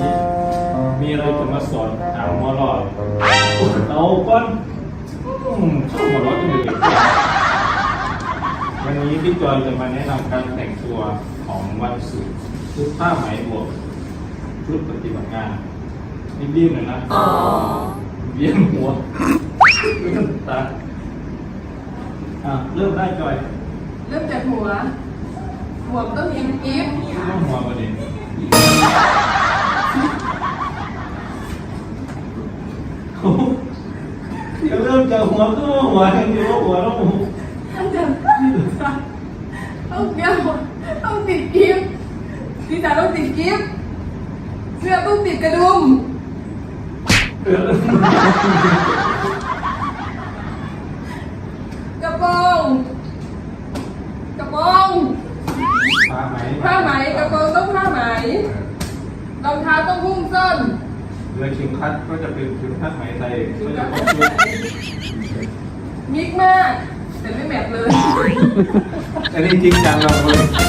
มีมีอะไรจะมาสอนถามหัวเรอดเอาก้อนอืมชอบหัวเร้อนจังเลยวันนี้พี่จอยจะมาแนะนำการแต่งตัวของวันศุกร์ชุดผ้าไหมบวกชุดปฏิบัติงานรีบๆหน่อยนะเวียนหัวเวียนตาอะเริ่มได้จอยเริ่มจากหัวหัวมันต้องมีกิฟต์เริ่มหัวประเด็น จะเริ่มจากหัวก็หัวทั้งเดียวหัวแล้วหัวต้องจะต้องเดียวต้องติดกิฟต์ที่จ๋าต้องติดกิฟต์เสื้อต้องติดกระดุมกระโปรงกระโปรงผ้าไหมผ้าไหมกระโปรงต้องผ้าไหมรองเท้าต้องหุ้มส้น เรือชิงคัดก็จะเป็นชุดผ้าไหมไทยก็จะเป็นชุดมิกมาก แต่ไม่แมทเลย อันนี้จริงจังเราเลย